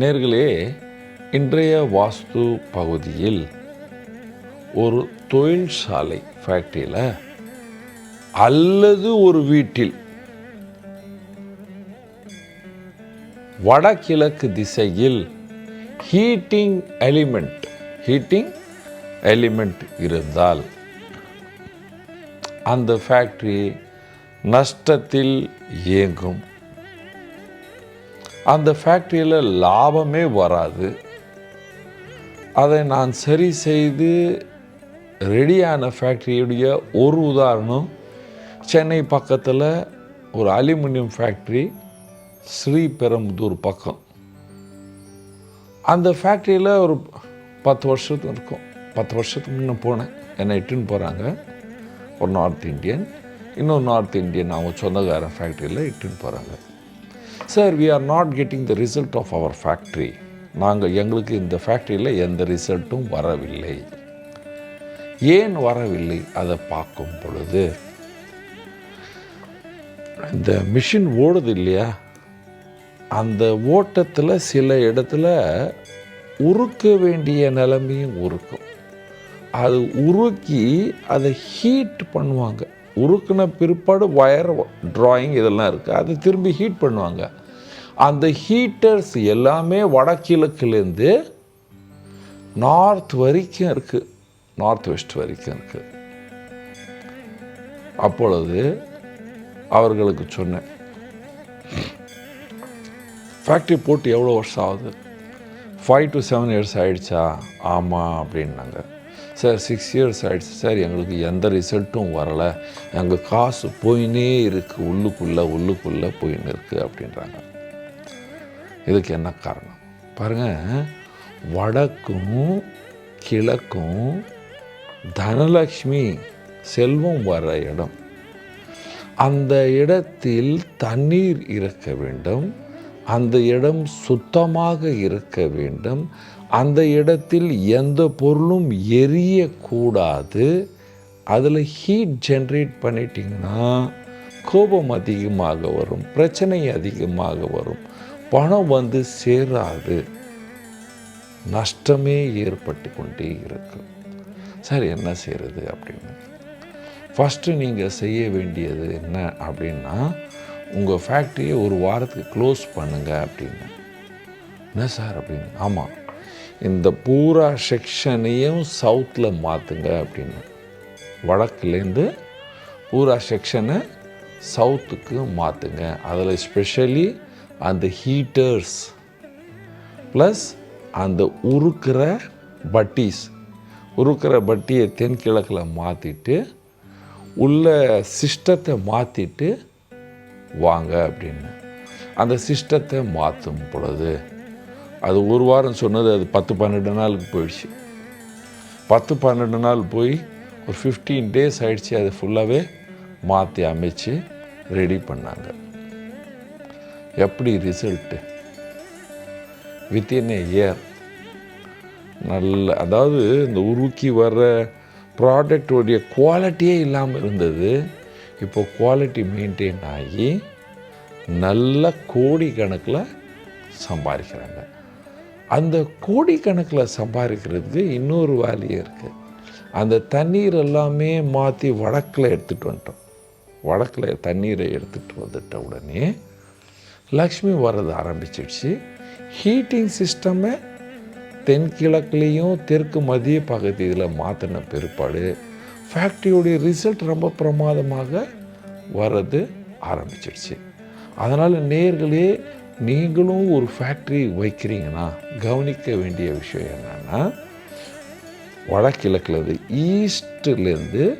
நேர்களே இன்றைய வாஸ்து பகுதியில் ஒரு தொழிற்சாலை ஃபேக்ட்ரியில் அல்லது ஒரு வீட்டில் வடகிழக்கு திசையில் ஹீட்டிங் எலிமெண்ட் ஹீட்டிங் எலிமெண்ட் இருந்தால் அந்த ஃபேக்ட்ரி நஷ்டத்தில் இயங்கும். அந்த ஃபேக்ட்ரியில் லாபமே வராது. அதை நான் சரி செய்து ரெடியான ஃபேக்ட்ரியுடைய ஒரு உதாரணம் சென்னை பக்கத்தில் ஒரு அலுமினியம் ஃபேக்ட்ரி ஸ்ரீபெரும்புதூர் பக்கம். அந்த ஃபேக்ட்ரியில் ஒரு பத்து வருஷத்துக்கு இருக்கும். பத்து வருஷத்துக்கு முன்னே போனேன். என்னை இட்டுன்னு போகிறாங்க ஒரு நார்த் இந்தியன் இன்னொரு நார்த் இந்தியன் அவங்க சொந்தக்காரன் ஃபேக்ட்ரியில் இட்டுன்னு போகிறாங்க sir we are not getting the result of our factory நாங்கள் எங்களுக்கு இந்த ஃபேக்ட்ரியில் எந்த ரிசல்ட்டும் வரவில்லை. ஏன் வரவில்லை? அதை பார்க்கும் பொழுது இந்த மிஷின் ஓடுது இல்லையா? அந்த ஓட்டத்தில் சில இடத்துல உருக்க வேண்டிய நிலைமையும் உருக்கும். அது உருக்கி அதை ஹீட் பண்ணுவாங்க. உருக்குன பிற்பாடு ஒயர் ட்ராயிங் இதெல்லாம் இருக்குது அது திரும்பி ஹீட் பண்ணுவாங்க. அந்த ஹீட்டர்ஸ் எல்லாமே வடகிழக்குலேருந்து நார்த் வரைக்கும் இருக்குது நார்த் வெஸ்ட் வரைக்கும் இருக்குது அப்பொழுது அவர்களுக்கு சொன்னேன் ஃபேக்ட்ரி போட்டு எவ்வளோ வருஷம் ஆகுது? ஃபைவ் டு செவன் இயர்ஸ் ஆகிடுச்சா ஆமாம் அப்படின்னாங்க. சார் சிக்ஸ் இயர்ஸ் ஆகிடுச்சு சார். எங்களுக்கு எந்த ரிசல்ட்டும் வரலை. எங்கள் காசு போயினே இருக்குது உள்ளுக்குள்ளே உள்ளுக்குள்ளே போயின்னு இருக்குது அப்படின்றாங்க. இதுக்கு என்ன காரணம்? பாருங்கள் வடக்கும் கிழக்கும் தனலக்ஷ்மி செல்வம் வர இடம். அந்த இடத்தில் தண்ணீர் இருக்க வேண்டும். அந்த இடம் சுத்தமாக இருக்க வேண்டும். அந்த இடத்தில் எந்த பொருளும் எரியக்கூடாது. அதில் ஹீட் ஜென்ரேட் பண்ணிட்டிங்கன்னா கோபம் அதிகமாக வரும் பிரச்சனை அதிகமாக வரும். பணம் வந்து சேராது. நஷ்டமே ஏற்பட்டு கொண்டே இருக்கும். சார் என்ன செய்கிறது அப்படின்னு. ஃபஸ்ட்டு நீங்கள் செய்ய வேண்டியது என்ன அப்படின்னா உங்கள் ஃபேக்ட்ரியை ஒரு வாரத்துக்கு க்ளோஸ் பண்ணுங்கள் அப்படின்னு. என்ன சார் அப்படின்னு? ஆமாம் இந்த பூரா செக்ஷனையும் சவுத்தில் மாற்றுங்க அப்படின்னு. வடக்குலேருந்து பூரா செக்ஷனை சவுத்துக்கு மாற்றுங்க அதில் ஸ்பெஷலி அந்த ஹீட்டர்ஸ் ப்ளஸ் அந்த உருக்கிற பட்டீஸ் உருக்கிற பட்டியை தென்கிழக்கில் மாற்றிட்டு உள்ள சிஸ்டத்தை மாற்றிட்டு வாங்க அப்படின்னு. அந்த சிஸ்டத்தை மாற்றும் பொழுது அது ஒரு வாரம் சொன்னது அது பத்து பன்னெண்டு நாளுக்கு போயிடுச்சு. பத்து பன்னெண்டு நாள் போய் ஒரு ஃபிஃப்டீன் டேஸ் ஆகிடுச்சு அதை ஃபுல்லாகவே மாற்றி அமைச்சு ரெடி பண்ணாங்க. எப்படி ரிசல்ட்டு வித்தின் ஏ இயர் நல்ல அதாவது இந்த உருக்கி வர்ற ப்ராடக்டோடைய குவாலிட்டியே இல்லாமல் இருந்தது. இப்போ குவாலிட்டி மெயின்டைன் ஆகி நல்ல கோடிக்கணக்கில் சம்பாதிக்கிறாங்க. அந்த கோடிக்கணக்கில் சம்பாதிக்கிறதுக்கு இன்னொரு வேலையும் இருக்குது அந்த தண்ணீர் எல்லாமே மாற்றி வடக்கில் எடுத்துகிட்டு வந்துட்டோம். வடக்கில் தண்ணீரை எடுத்துகிட்டு வந்துட்ட உடனே லக்ஷ்மி வர்றது ஆரம்பிச்சிடுச்சு. ஹீட்டிங் சிஸ்டம்மை தென்கிழக்குலேயும் தெற்கு மதிய பகுதியில் மாற்றின பிற்பாடு ஃபேக்ட்ரியோடைய ரிசல்ட் ரொம்ப பிரமாதமாக வர்றது ஆரம்பிச்சிடுச்சு. அதனால் நேர்களே நீங்களும் ஒரு ஃபேக்ட்ரி வைக்கிறீங்கன்னா கவனிக்க வேண்டிய விஷயம் என்னென்னா வடகிழக்குலேருந்து ஈஸ்ட்லேருந்து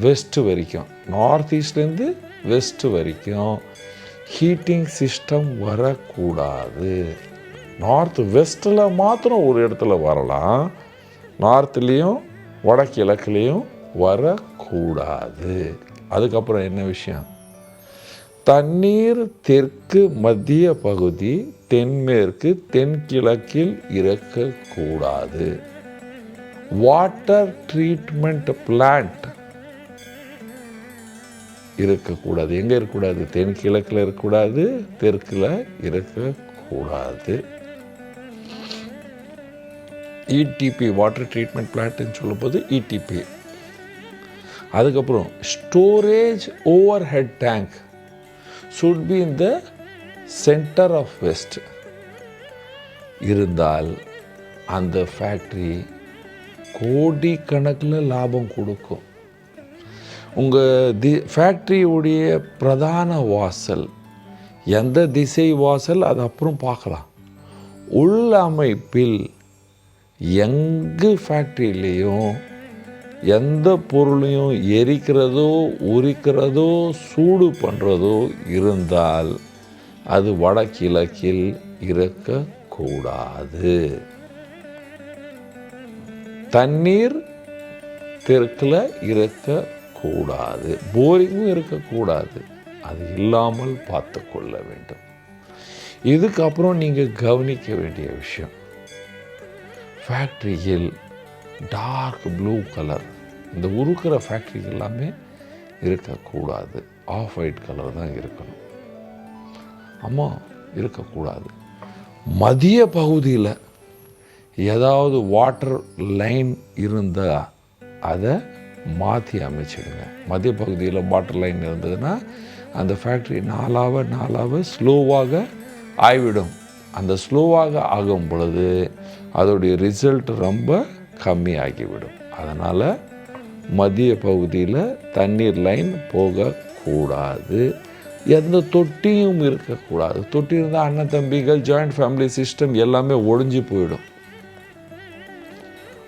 வெஸ்ட்டு வரைக்கும் நார்த் ஈஸ்ட்லேருந்து வெஸ்ட்டு வரைக்கும் ஹீட்டிங் சிஸ்டம் வரக்கூடாது. நார்த் வெஸ்ட்டில் மாத்திரம் ஒரு இடத்துல வரலாம் நார்த்லேயும் வடகிழக்குலேயும் வரக்கூடாது. அதுக்கப்புறம் என்ன விஷயம்? தண்ணீர் தெற்கு மத்திய பகுதி தென்மேற்கு தென்கிழக்கில் இருக்கக்கூடாது வாட்டர் ட்ரீட்மெண்ட் பிளான்ட் இருக்கக்கூடாது. எங்கே இருக்கக்கூடாது? தென்கிழக்கில் இருக்கக்கூடாது தெற்கில் இருக்கக்கூடாது இடிபி வாட்டர் ட்ரீட்மெண்ட் பிளான்ட்னு சொல்லும்போது இடிபி அதுக்கப்புறம் storage overhead tank should be in the centre of west இருந்தால் அந்த ஃபேக்ட்ரி கோடிக்கணக்கில் லாபம் கொடுக்கும். உங்கள் தி ஃபேக்ட்ரியுடைய பிரதான வாசல் எந்த திசை வாசல் அது அப்புறம் பார்க்கலாம். உள் அமைப்பில் எங்கு ஃபேக்ட்ரியிலையும் எந்த பொருளையும் எரிக்கிறதோ உரிக்கிறதோ சூடு பண்ணுறதோ இருந்தால் அது வடகிழக்கில் இருக்கக்கூடாது. தண்ணீர் தெற்கில் இருக்கக்கூடாது. போரிங்கும் இருக்கக்கூடாது. அது இல்லாமல் பார்த்து கொள்ள வேண்டும். இதுக்கப்புறம் நீங்கள் கவனிக்க வேண்டிய விஷயம் ஃபேக்ட்ரியில் டார்க் ப்ளூ கலர் இந்த உருக்கிற ஃபேக்ட்ரி எல்லாமே இருக்கக்கூடாது. ஆஃப் ஒயிட் கலர் தான் இருக்கணும். அம்மா இருக்கக்கூடாது. மதிய பகுதியில் ஏதாவது வாட்டர் லைன் இருந்தால் அதை மாற்றி அமைச்சிடுங்க. மத்திய பகுதியில் வாட்டர் லைன் இருந்ததுன்னா அந்த ஃபேக்ட்ரி நாளாக நாளாக ஸ்லோவாக ஆய்விடும். அந்த ஸ்லோவாக ஆகும் பொழுது அதோடைய ரிசல்ட் ரொம்ப கம்மியாகிவிடும். அதனால் மதிய பகுதியில் தண்ணீர் லைன் போகக்கூடாது. எந்த தொட்டியும் இருக்கக்கூடாது. தொட்டி இருந்தால் அண்ணன் தம்பிகள் ஜாயிண்ட் ஃபேமிலி சிஸ்டம் எல்லாமே ஒழிஞ்சு போயிடும்.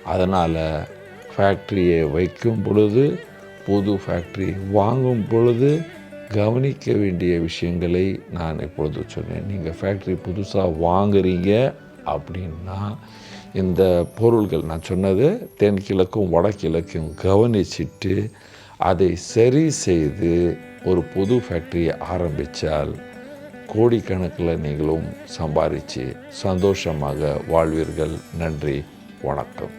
அதனால் ஃபேக்ட்ரியை வைக்கும் பொழுது புது ஃபேக்ட்ரி வாங்கும் பொழுது கவனிக்க வேண்டிய விஷயங்களை நான் இப்பொழுது சொன்னேன். நீங்கள் ஃபேக்ட்ரி புதுசாக வாங்குறீங்க அப்படின்னா இந்த பொருள்கள் நான் சொன்னது தென்கிழக்கும் வடகிழக்கும் கவனிச்சிட்டு அதை சரி செய்து ஒரு புது ஃபேக்ட்ரியை ஆரம்பித்தால் கோடிக்கணக்கில் நீங்களும் சம்பாதிச்சு சந்தோஷமாக வாழ்வீர்கள். நன்றி வணக்கம்.